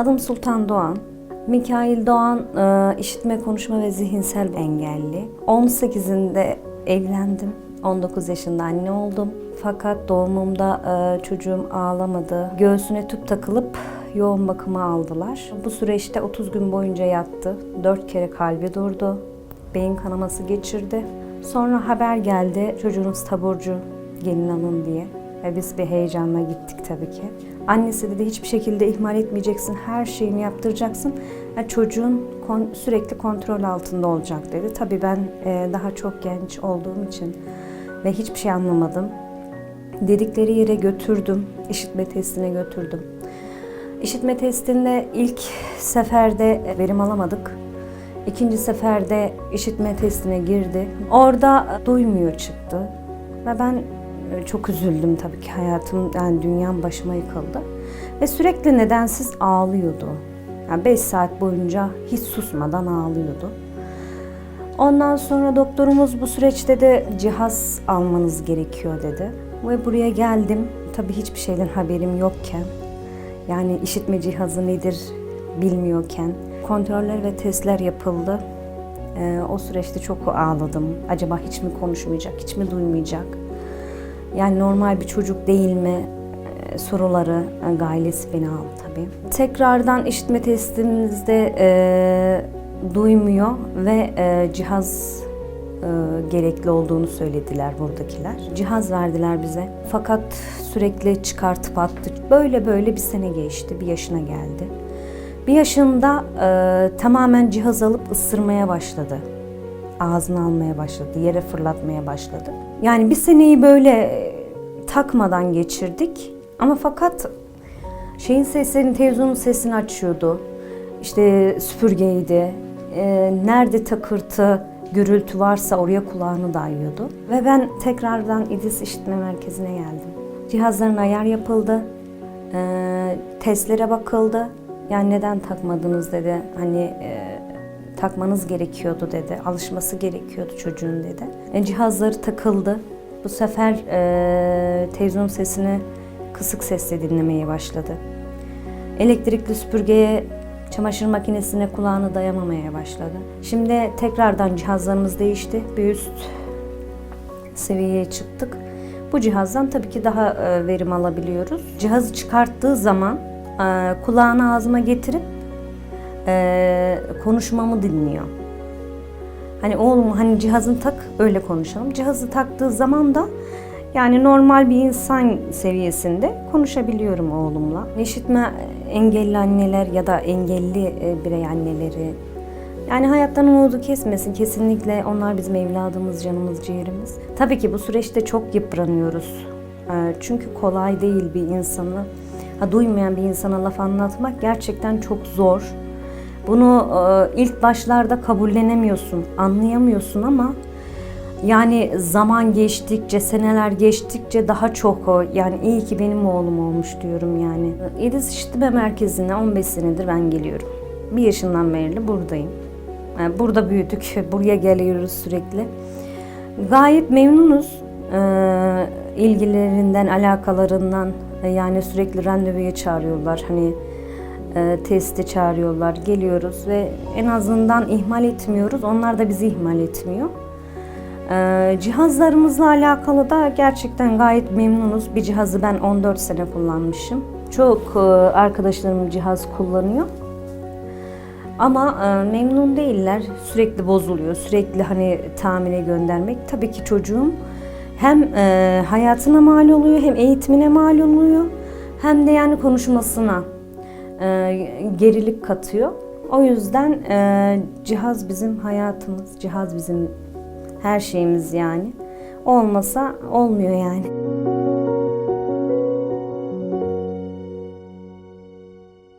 Adım Sultan Doğan. Mikail Doğan e, işitme, konuşma ve zihinsel engelli. 18'inde evlendim. 19 yaşında anne oldum. Fakat doğumumda e, çocuğum ağlamadı. Göğsüne tüp takılıp yoğun bakıma aldılar. Bu süreçte 30 gün boyunca yattı. 4 kere kalbi durdu. Beyin kanaması geçirdi. Sonra haber geldi çocuğunuz taburcu gelin alın diye. Ve biz bir heyecanla gittik tabii ki. Annesi dedi hiçbir şekilde ihmal etmeyeceksin, her şeyini yaptıracaksın. Ya çocuğun kon- sürekli kontrol altında olacak dedi. Tabii ben e, daha çok genç olduğum için ve hiçbir şey anlamadım. Dedikleri yere götürdüm, işitme testine götürdüm. İşitme testinde ilk seferde verim alamadık. İkinci seferde işitme testine girdi. Orada duymuyor çıktı. Ve ben e, çok üzüldüm tabii ki hayatım, yani dünyam başıma yıkıldı. Ve sürekli nedensiz ağlıyordu. Yani 5 saat boyunca hiç susmadan ağlıyordu. Ondan sonra doktorumuz bu süreçte de cihaz almanız gerekiyor dedi. Ve buraya geldim. Tabii hiçbir şeyden haberim yokken, yani işitme cihazı nedir bilmiyorken kontroller ve testler yapıldı. Ee, o süreçte çok ağladım. Acaba hiç mi konuşmayacak, hiç mi duymayacak? Yani normal bir çocuk değil mi? Ee, soruları e, ailesi beni aldı tabii. Tekrardan işitme testimizde e, duymuyor ve e, cihaz e, gerekli olduğunu söylediler buradakiler. Cihaz verdiler bize. Fakat sürekli çıkartıp attı. Böyle böyle bir sene geçti. Bir yaşına geldi. Bir yaşında e, tamamen cihaz alıp ısırmaya başladı. Ağzına almaya başladı. Yere fırlatmaya başladı. Yani bir seneyi böyle e, takmadan geçirdik. Ama fakat şeyin seslerini, televizyonun sesini açıyordu. İşte süpürgeydi. Ee, nerede takırtı, gürültü varsa oraya kulağını dayıyordu. Ve ben tekrardan İdis İşitme Merkezi'ne geldim. Cihazların ayar yapıldı. Ee, testlere bakıldı. Yani neden takmadınız dedi. Hani e, takmanız gerekiyordu dedi. Alışması gerekiyordu çocuğun dedi. E, cihazları takıldı. Bu sefer e, televizyon sesini kısık sesle dinlemeye başladı. Elektrikli süpürgeye, çamaşır makinesine kulağını dayamamaya başladı. Şimdi tekrardan cihazlarımız değişti. Bir üst seviyeye çıktık. Bu cihazdan tabii ki daha e, verim alabiliyoruz. Cihazı çıkarttığı zaman e, kulağını ağzıma getirip e, konuşmamı dinliyor. Hani oğlum hani cihazını tak öyle konuşalım. Cihazı taktığı zaman da yani normal bir insan seviyesinde konuşabiliyorum oğlumla. İşitme engelli anneler ya da engelli e, birey anneleri yani hayattan umudu kesmesin. Kesinlikle onlar bizim evladımız, canımız, ciğerimiz. Tabii ki bu süreçte çok yıpranıyoruz. E, Çünkü kolay değil bir insanı, ha, duymayan bir insana laf anlatmak gerçekten çok zor. Bunu e, ilk başlarda kabullenemiyorsun, anlayamıyorsun ama yani zaman geçtikçe, seneler geçtikçe daha çok o. Yani iyi ki benim oğlum olmuş diyorum yani. İdiz İşitme Merkezi'ne 15 senedir ben geliyorum. Bir yaşından beri buradayım. Yani burada büyüdük, buraya geliyoruz sürekli. Gayet memnunuz ee, ilgilerinden, alakalarından. Yani sürekli randevuya çağırıyorlar. Hani e, testi çağırıyorlar, geliyoruz ve en azından ihmal etmiyoruz. Onlar da bizi ihmal etmiyor. Ee, cihazlarımızla alakalı da gerçekten gayet memnunuz. Bir cihazı ben 14 sene kullanmışım. Çok e, arkadaşlarım cihaz kullanıyor. Ama e, memnun değiller. Sürekli bozuluyor. Sürekli hani tamire göndermek. Tabii ki çocuğum hem e, hayatına mal oluyor hem eğitimine mal oluyor. Hem de yani konuşmasına e, gerilik katıyor. O yüzden e, cihaz bizim hayatımız, cihaz bizim her şeyimiz yani. Olmasa olmuyor yani.